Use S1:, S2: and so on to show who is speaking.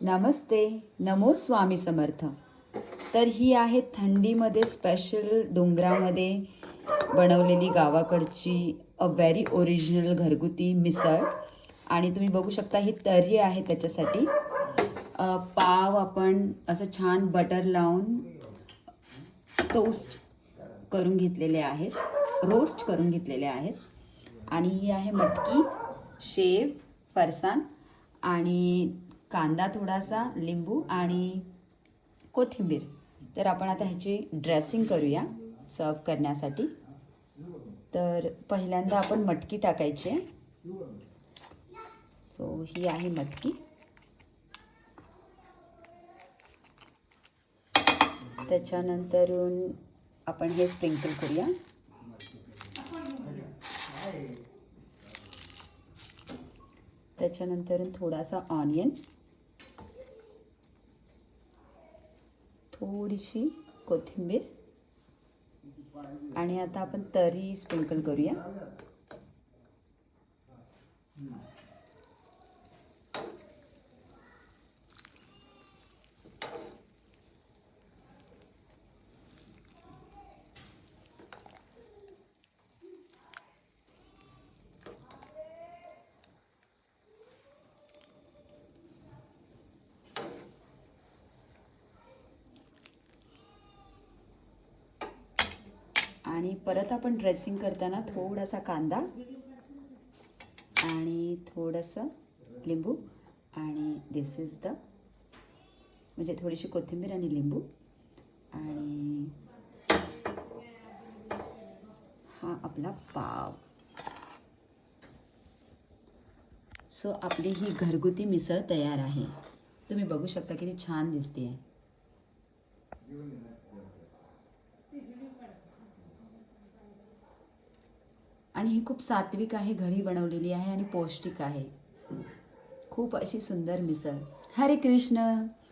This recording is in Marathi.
S1: नमस्ते नमो स्वामी समर्थ. तर ही आहे थंडीमध्ये स्पेशल डोंगरामध्ये बनवलेली गावाकडची अ व्हेरी ओरिजिनल घरगुती मिसळ. आणि तुम्ही बघू शकता ही तर्री आहे त्याच्यासाठी. पाव आपण असं छान बटर लावून टोस्ट करून घेतलेले आहेत. रोस्ट करून घेतलेले आहेत. आणि ही आहे मटकी शेव फरसाण आणि कांदा थोडासा लिंबू आणि कोथिंबीर. तर आपण आता ह्याची ड्रेसिंग करूया सर्व करण्यासाठी. तर पहिल्यांदा आपण मटकी टाकायची आहे. सो ही आहे मटकी. त्याच्यानंतरून आपण हे स्प्रिंकल करूया. त्याच्यानंतर थोडासा ऑनियन थोडीशी कोथिंबीर. आणि आता आपण तरी स्प्रिंकल करूया. आणि परत आपण ड्रेसिंग करताना थोडासा कांदा आणि थोडंसं लिंबू आणि दिस इज द म्हणजे थोडीशी कोथिंबीर आणि लिंबू आणि हा आपला पाव. सो आपली ही घरगुती मिसळ तयार आहे. तुम्ही बघू शकता किती छान दिसते आहे आणि ही खूप सात्विक आहे घरी बनवलेली आहे आणि पौष्टिक आहे. खूप अशी सुंदर मिसळ. हरे कृष्ण!